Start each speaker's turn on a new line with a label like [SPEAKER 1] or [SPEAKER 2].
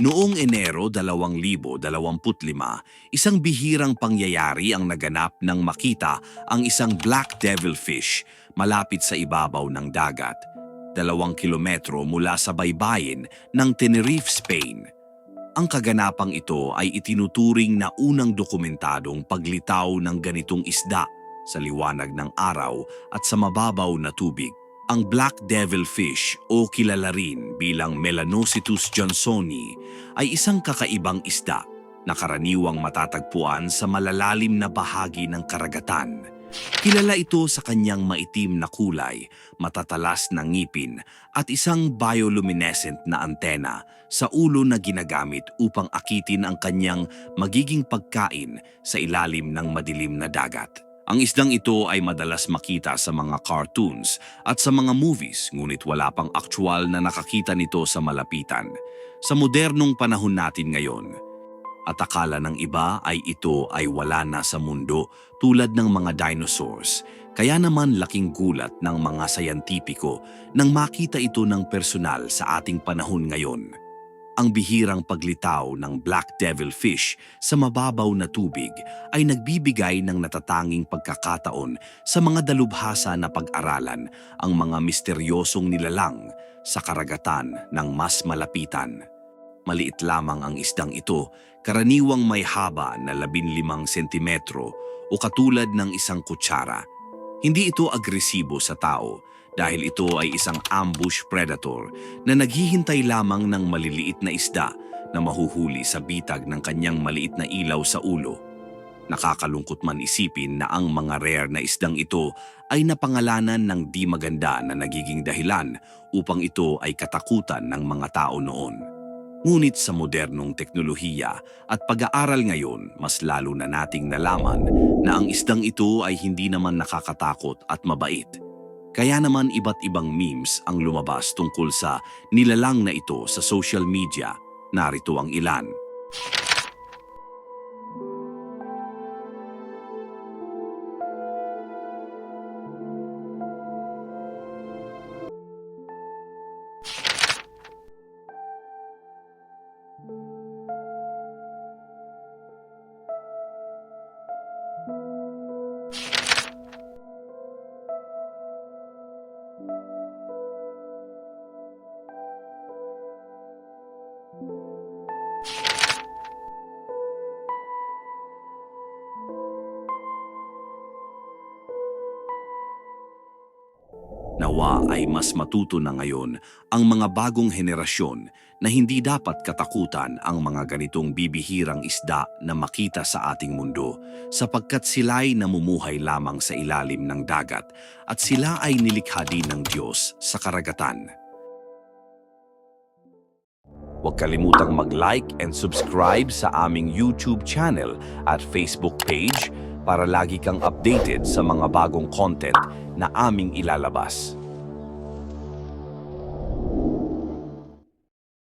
[SPEAKER 1] Noong Enero 2025, isang bihirang pangyayari ang naganap nang makita ang isang black devilfish malapit sa ibabaw ng dagat, dalawang kilometro mula sa baybayin ng Tenerife, Spain. Ang kaganapang ito ay itinuturing na unang dokumentadong paglitaw ng ganitong isda sa liwanag ng araw at sa mababaw na tubig. Ang black devilfish o kilala rin bilang Melanocytus johnsoni ay isang kakaibang isda na karaniwang matatagpuan sa malalalim na bahagi ng karagatan. Kilala ito sa kanyang maitim na kulay, matatalas na ngipin at isang bioluminescent na antena sa ulo na ginagamit upang akitin ang kanyang magiging pagkain sa ilalim ng madilim na dagat. Ang isdang ito ay madalas makita sa mga cartoons at sa mga movies ngunit wala pang aktual na nakakita nito sa malapitan. Sa modernong panahon natin ngayon, at akala ng iba ay ito ay wala na sa mundo tulad ng mga dinosaurs. Kaya naman laking gulat ng mga sayantipiko nang makita ito ng personal sa ating panahon ngayon. Ang bihirang paglitaw ng black devilfish sa mababaw na tubig ay nagbibigay ng natatanging pagkakataon sa mga dalubhasa na pag-aralan ang mga misteryosong nilalang sa karagatan ng mas malapitan. Maliit lamang ang isdang ito, karaniwang may haba na 15 sentimetro o katulad ng isang kutsara. Hindi ito agresibo sa tao dahil ito ay isang ambush predator na naghihintay lamang ng maliliit na isda na mahuhuli sa bitag ng kanyang maliit na ilaw sa ulo. Nakakalungkot man isipin na ang mga rare na isdang ito ay napangalanan ng di maganda na nagiging dahilan upang ito ay katakutan ng mga tao noon. Ngunit sa modernong teknolohiya at pag-aaral ngayon, mas lalo na nating nalaman na ang isdang ito ay hindi naman nakakatakot at mabait. Kaya naman iba't ibang memes ang lumabas tungkol sa nilalang na ito sa social media. Narito ang ilan. Nawa ay mas matuto na ngayon ang mga bagong henerasyon na hindi dapat katakutan ang mga ganitong bibihirang isda na makita sa ating mundo sapagkat sila'y namumuhay lamang sa ilalim ng dagat at sila ay nilikha din ng Diyos sa karagatan. Huwag kalimutang mag-like and subscribe sa aming YouTube channel at Facebook page para lagi kang updated sa mga bagong content na aming ilalabas.